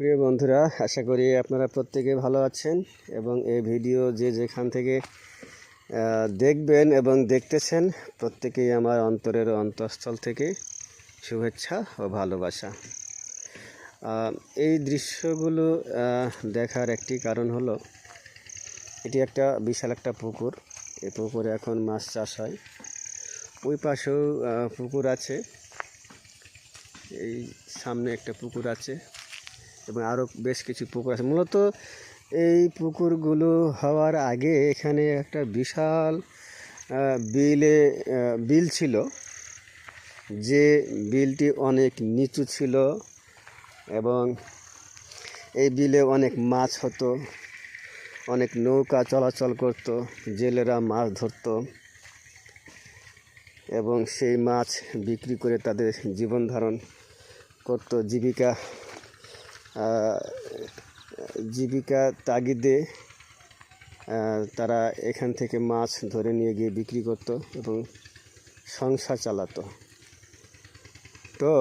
প্রিয় বন্ধুরা, আশা করি আপনারা প্রত্যেকে ভালো আছেন এবং এই ভিডিও যে যেখান থেকে দেখবেন এবং দেখতেছেন, প্রত্যেকেই আমার অন্তরের অন্তঃস্থল থেকে শুভেচ্ছা ও ভালোবাসা। এই দৃশ্যগুলো দেখার একটি কারণ হলো, এটি একটা বিশাল একটা পুকুর। এই পুকুরে এখন মাছ চাষ হয়। ওই পাশেও পুকুর আছে। এই সামনে একটা পুকুর আছে। এবং আরও বেশ কিছু পুকুর আছে। মূলত এই পুকুরগুলো হওয়ার আগে এখানে একটা বিশাল বিলে বিল ছিল। যে বিলটি অনেক নিচু ছিল এবং এই বিলে অনেক মাছ হতো, অনেক নৌকা চলাচল করতো, জেলেরা মাছ ধরতো এবং সেই মাছ বিক্রি করে তাদের জীবন ধারণ করতো, জীবিকা জীবিকা তাগিদে তারা এখান থেকে মাছ ধরে নিয়ে গিয়ে বিক্রি করতো এবং সংসার চালাতো। তো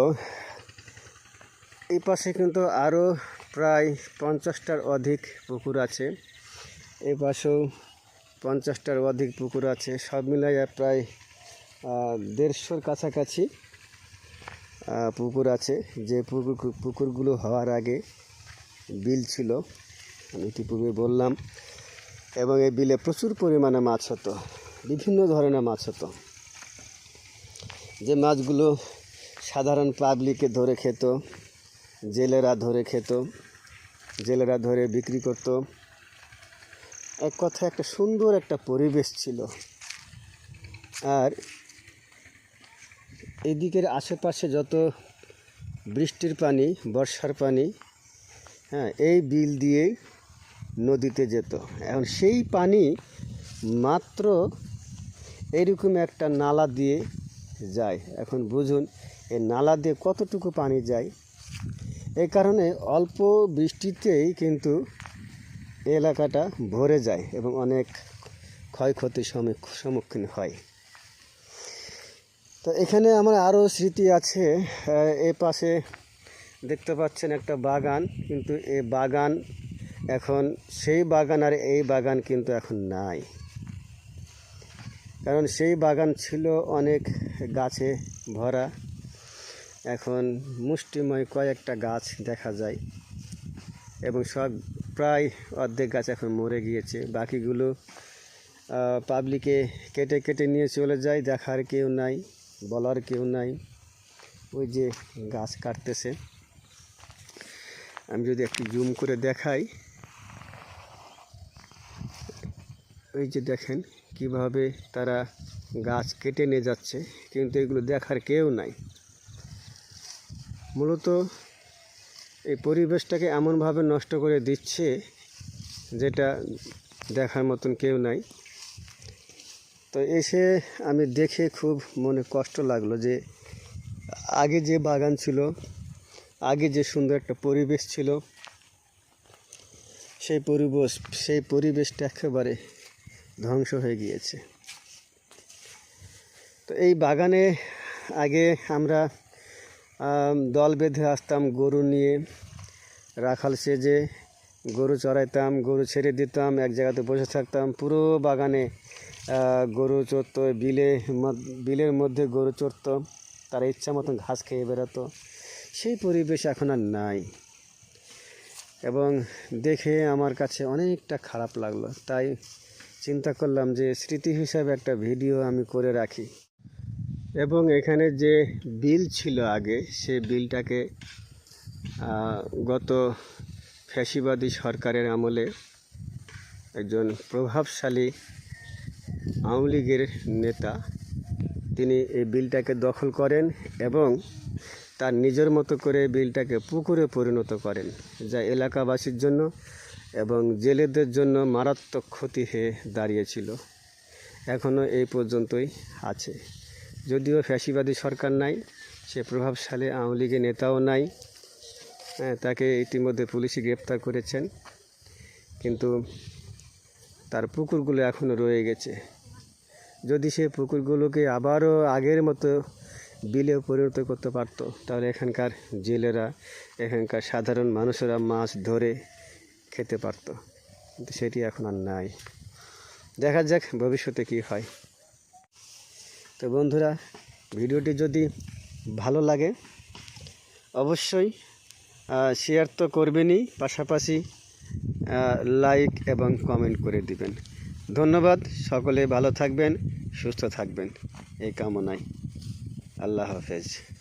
এই পাশে কিন্তু আরও প্রায় পঞ্চাশটার অধিক পুকুর আছে। এই পাশেও পঞ্চাশটার অধিক পুকুর আছে। সব মিলাইয়া প্রায় দেড়শোর কাছাকাছি। পুকুর আছে। যে পুকুর পুকুরগুলো হওয়ার আগে বিল ছিল, আমি ইতিপূর্বে বললাম, এবং এই বিলে প্রচুর পরিমাণে মাছ হতো, বিভিন্ন ধরনের মাছ হতো। যে মাছগুলো সাধারণ পাবলিকে ধরে খেত, জেলেরা ধরে খেত, জেলেরা ধরে বিক্রি করতো। এক কথা একটা সুন্দর একটা পরিবেশ ছিল। আর এদিকের আশেপাশে যত বৃষ্টির পানি, বর্ষার পানি হ্যাঁ এই বিল দিয়েই নদীতে যেত। এখন সেই পানি মাত্র এরকম একটা নালা দিয়ে যায়। এখন বুঝুন, এই নালা দিয়ে কতটুকু পানি যায়? এই কারণে অল্প বৃষ্টিতেই কিন্তু এলাকাটা ভরে যায় এবং অনেক ক্ষয়ক্ষতির সম্মুখ- সম্মুখীন হয়। তো এখানে আমার আরও স্মৃতি আছে। এ পাশে দেখতে পাচ্ছেন একটা বাগান, কিন্তু এ বাগান এখন, সেই বাগান আর এই বাগান কিন্তু এখন নাই। কারণ সেই বাগান ছিল অনেক গাছে ভরা। এখন মুষ্টিময় কয়েকটা গাছ দেখা যায় এবং সব প্রায় অর্ধেক গাছ এখন মরে গিয়েছে। বাকিগুলো পাবলিকে কেটে কেটে নিয়ে চলে যায়, দেখার কেউ নাই। বলার কেউ নাই। ওই যে গাছ কাটতেছে। আমি যদি একটু জুম করে দেখাই। ওই যে দেখেন কীভাবে তারা গাছ কেটে নিয়ে যাচ্ছে, কিন্তু এগুলো দেখার কেউ নাই। মূলত এই পরিবেশটাকে এমনভাবে নষ্ট করে দিচ্ছে, যেটা দেখার মতন কেউ নাই। তো এসে আমি দেখে খুব মনে কষ্ট লাগল যে আগে যে বাগান ছিল, আগে যে সুন্দর একটা পরিবেশ ছিল, সেই পরিবেশ, সেই পরিবেশটা একেবারে ধ্বংস হয়ে গিয়েছে। তো এই বাগানে আগে আমরা দল বেঁধে আসতাম, গরু নিয়ে, রাখাল সেজে গরু চড়াইতাম, গরু ছেড়ে দিতাম, এক জায়গাতে বসে থাকতাম, পুরো বাগানে গরু চড়তো, বিলে বিলের মধ্যে গরু চড়তো, তারা ইচ্ছা মতন ঘাস খেয়ে বেরোতো সেই পরিবেশ এখন আর নাই। এবং দেখে আমার কাছে অনেকটা খারাপ লাগল। তাই চিন্তা করলাম যে স্মৃতি হিসাবে একটা ভিডিও আমি করে রাখি। এবং এখানে যে বিল ছিল আগে, সে বিলটাকে গত ফ্যাসিবাদী সরকারের আমলে একজন প্রভাবশালী আওয়ামী লীগের নেতা, তিনি এই বিলটাকে দখল করেন এবং তার নিজের মতো করে বিলটাকে পুকুরে পরিণত করেন, যা এলাকাবাসীর জন্য এবং জেলেদের জন্য মারাত্মক ক্ষতি হয়ে দাঁড়িয়েছিল। এখনও এই পর্যন্তই আছে। যদিও ফ্যাসিবাদী সরকার নাই, সে প্রভাবশালী আওয়ামী লীগের নেতাও নাই হ্যাঁ তাকে ইতিমধ্যে পুলিশে গ্রেপ্তার করেছেন, কিন্তু তার পুকুরগুলো এখনও রয়ে গেছে। যদি সে পুকুরগুলোকে আবারও আগের মতো বিলে পরিণত করতে পারতো, তাহলে এখানকার জেলেরা, এখানকার সাধারণ মানুষেরা মাছ ধরে খেতে পারতো। কিন্তু সেটি এখন আর নাই। দেখা যাক ভবিষ্যতে কী হয়। তো বন্ধুরা, ভিডিওটি যদি ভালো লাগে, অবশ্যই শেয়ার তো করবেনই। পাশাপাশি লাইক এবং কমেন্ট করে দিবেন। ধন্যবাদ সকলে ভালো থাকবেন সুস্থ থাকবেন এই কামনায়। আল্লাহ হাফেজ।